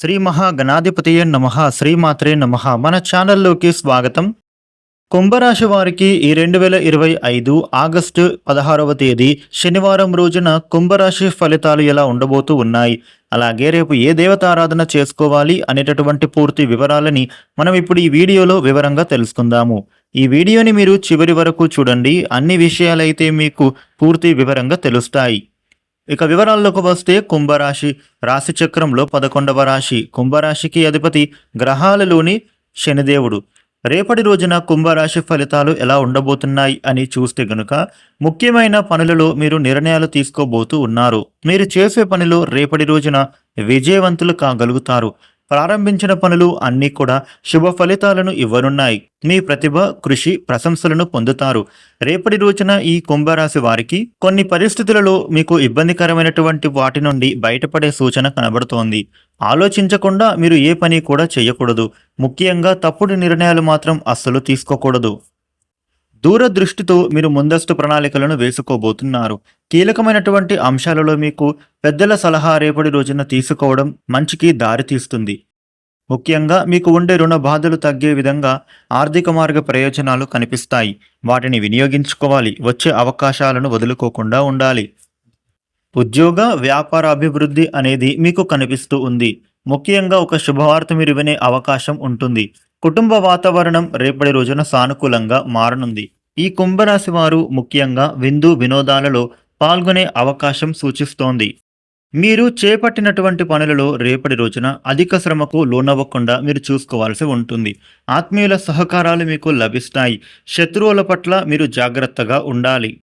శ్రీ మహాగణాధిపతియే నమ శ్రీమాత్రే నమ. మన ఛానల్లోకి స్వాగతం. కుంభరాశి వారికి ఈ రెండు వేల ఇరవై ఐదు ఆగస్టు పదహారవ తేదీ శనివారం రోజున కుంభరాశి ఫలితాలు ఎలా ఉండబోతూ ఉన్నాయి? అలాగే రేపు ఏ దేవతారాధన చేసుకోవాలి అనేటటువంటి పూర్తి వివరాలని మనం ఇప్పుడు ఈ వీడియోలో వివరంగా తెలుసుకుందాము. ఈ వీడియోని మీరు చివరి వరకు చూడండి. అన్ని విషయాలైతే మీకు పూర్తి వివరంగా తెలుస్తాయి. ఇక వివరాల్లోకి వస్తే కుంభరాశి. రాశి చక్రంలో పదకొండవ రాశి. కుంభరాశికి అధిపతి గ్రహాలలోని శనిదేవుడు. రేపటి రోజున కుంభరాశి ఫలితాలు ఎలా ఉండబోతున్నాయి అని చూస్తే గనుక ముఖ్యమైన పనులలో మీరు నిర్ణయాలు తీసుకోబోతూ ఉన్నారు. మీరు చేసే పనిలో రేపటి రోజున విజయవంతులు కాగలుగుతారు. ప్రారంభించిన పనులు అన్నీ కూడా శుభ ఫలితాలను ఇవ్వనున్నాయి. మీ ప్రతిభ కృషి ప్రశంసలను పొందుతారు. రేపటి రోజున ఈ కుంభరాశి వారికి కొన్ని పరిస్థితులలో మీకు ఇబ్బందికరమైనటువంటి వాటి నుండి బయటపడే సూచన కనబడుతోంది. ఆలోచించకుండా మీరు ఏ పని కూడా చేయకూడదు. ముఖ్యంగా తప్పుడు నిర్ణయాలు మాత్రం అస్సలు తీసుకోకూడదు. దూరదృష్టితో మీరు ముందస్తు ప్రణాళికలను వేసుకోబోతున్నారు. కీలకమైనటువంటి అంశాలలో మీకు పెద్దల సలహా రేపటి రోజున తీసుకోవడం మంచికి దారితీస్తుంది ముఖ్యంగా మీకు ఉండే రుణ బాధలు తగ్గే విధంగా ఆర్థిక మార్గ ప్రయోజనాలు కనిపిస్తాయి. వాటిని వినియోగించుకోవాలి. వచ్చే అవకాశాలను వదులుకోకుండా ఉండాలి. ఉద్యోగ వ్యాపార అభివృద్ధి అనేది మీకు కనిపిస్తూ ఉంది. ముఖ్యంగా ఒక శుభవార్త మీరు వినే అవకాశం ఉంటుంది. కుటుంబ వాతావరణం రేపటి రోజున సానుకూలంగా మారనుంది. ఈ కుంభరాశి వారు ముఖ్యంగా విందు వినోదాలలో పాల్గొనే అవకాశం సూచిస్తోంది. మీరు చేపట్టినటువంటి పనులలో రేపటి రోజున అధిక శ్రమకు లోనవ్వకుండా మీరు చూసుకోవాల్సి ఉంటుంది. ఆత్మీయుల సహకారాలు మీకు లభిస్తాయి. శత్రువుల పట్ల మీరు జాగ్రత్తగా ఉండాలి.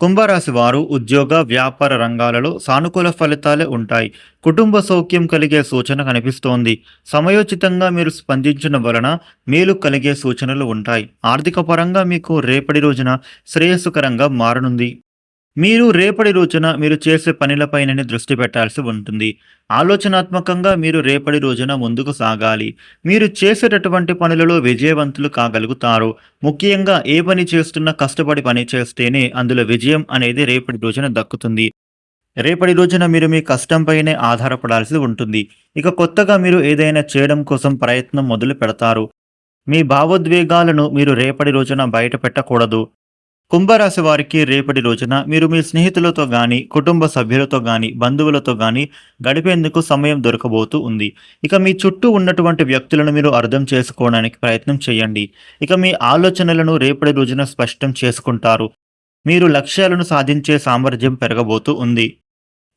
కుంభరాశి వారు ఉద్యోగ వ్యాపార రంగాలలో సానుకూల ఫలితాలే ఉంటాయి. కుటుంబ సౌఖ్యం కలిగే సూచన కనిపిస్తోంది. సమయోచితంగా మీరు స్పందించిన వలన మేలు కలిగే సూచనలు ఉంటాయి. ఆర్థిక పరంగా మీకు రేపటి రోజున శ్రేయస్సుకరంగా మారనుంది. మీరు రేపటి రోజున మీరు చేసే పనులపైననే దృష్టి పెట్టాల్సి ఉంటుంది. ఆలోచనాత్మకంగా మీరు రేపటి రోజున ముందుకు సాగాలి. మీరు చేసేటటువంటి పనులలో విజయవంతులు కాగలుగుతారు. ముఖ్యంగా ఏ పని చేస్తున్నా కష్టపడి పని చేస్తేనే అందులో విజయం అనేది రేపటి రోజున దక్కుతుంది. రేపటి రోజున మీరు మీ కష్టంపైనే ఆధారపడాల్సి ఉంటుంది. ఇక కొత్తగా మీరు ఏదైనా చేయడం కోసం ప్రయత్నం మొదలు పెడతారు. మీ భావోద్వేగాలను మీరు రేపటి రోజున బయట పెట్టకూడదు కుంభరాశి వారికి రేపటి రోజున మీరు మీ స్నేహితులతో కానీ కుటుంబ సభ్యులతో కానీ బంధువులతో కానీ గడిపేందుకు సమయం దొరకబోతూ ఉంది. ఇక మీ చుట్టూ ఉన్నటువంటి వ్యక్తులను మీరు అర్థం చేసుకోవడానికి ప్రయత్నం చేయండి. ఇక మీ ఆలోచనలను రేపటి రోజున స్పష్టం చేసుకుంటారు. మీరు లక్ష్యాలను సాధించే సామర్థ్యం పెరగబోతూ ఉంది.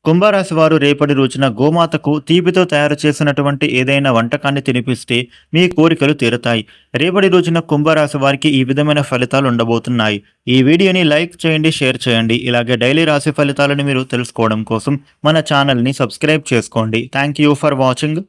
కుంభరాశి వారు రేపటి రోజున గోమాతకు తీపితో తయారు చేసినటువంటి ఏదైనా వంటకాన్ని తినిపిస్తే మీ కోరికలు తీరుతాయి. రేపటి రోజున కుంభరాశి వారికి ఈ విధమైన ఫలితాలు ఉండబోతున్నాయి. ఈ వీడియోని లైక్ చేయండి షేర్ చేయండి. ఇలాగే డైలీ రాశి ఫలితాలను మీరు తెలుసుకోవడం కోసం మన ఛానల్ని సబ్స్క్రైబ్ చేసుకోండి. Thank you for watching.